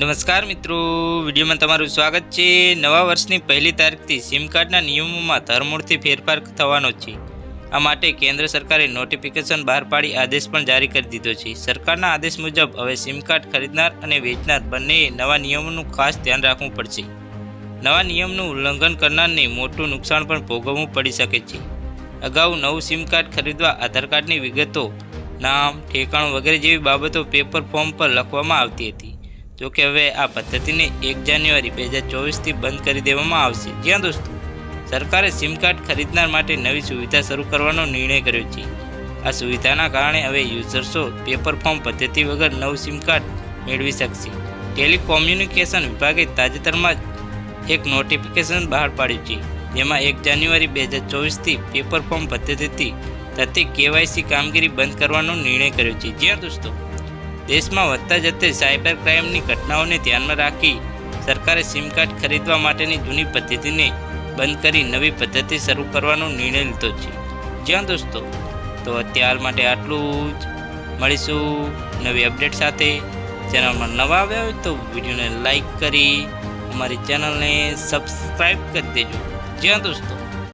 નમસ્કાર મિત્રો, વિડીયોમાં તમારું સ્વાગત છે. નવા વર્ષની પહેલી તારીખથી સિમ કાર્ડના નિયમોમાં ધરમૂળથી ફેરફાર થવાનો છે. આ માટે કેન્દ્ર સરકારે નોટિફિકેશન બહાર પાડી આદેશ પણ જારી કરી દીધો છે. સરકારના આદેશ મુજબ હવે સિમ કાર્ડ ખરીદનાર અને વેચનાર બંનેએ નવા નિયમોનું ખાસ ધ્યાન રાખવું પડશે. નવા નિયમનું ઉલ્લંઘન કરનારને મોટું નુકસાન પણ ભોગવવું પડી શકે છે. અગાઉ નવું સિમ કાર્ડ ખરીદવા આધાર કાર્ડની વિગતો, નામ, ઠેકાણું વગેરે જેવી બાબતો પેપર ફોર્મ પર લખવામાં આવતી હતી. જોકે હવે આ પદ્ધતિને એક જાન્યુઆરી બે હજાર ચોવીસથી બંધ કરી દેવામાં આવશે. જ્યાં દોસ્તો, સરકારે સિમ કાર્ડ ખરીદનાર માટે નવી સુવિધા શરૂ કરવાનો નિર્ણય કર્યો છે. આ સુવિધાના કારણે હવે યુઝર્સો પેપર ફોર્મ પદ્ધતિ વગર નવું સિમ કાર્ડ મેળવી શકશે. ટેલિકોમ્યુનિકેશન વિભાગે તાજેતરમાં જ એક નોટિફિકેશન બહાર પાડ્યું છે, જેમાં એક જાન્યુઆરી બે હજાર ચોવીસથી પેપર ફોર્મ પદ્ધતિથી થતી કેવાયસી કામગીરી બંધ કરવાનો નિર્ણય કર્યો છે. જ્યાં દોસ્તો. દેશમાં વધતા જતા સાયબર ક્રાઇમની ઘટનાઓને ધ્યાનમાં રાખી સરકારે સિમ કાર્ડ ખરીદવા માટેની જૂની પદ્ધતિને બંધ કરી નવી પદ્ધતિ શરૂ કરવાનો નિર્ણય લીધો છે. જ્યાં દોસ્તો, તો અત્યાર માટે આટલું જ. મળીશું નવી અપડેટ સાથે. ચેનલમાં નવા આવ્યા હોય તો વિડીયોને લાઈક કરી અમારી ચેનલને સબસ્ક્રાઈબ કરી દેજો. જ્યાં દોસ્તો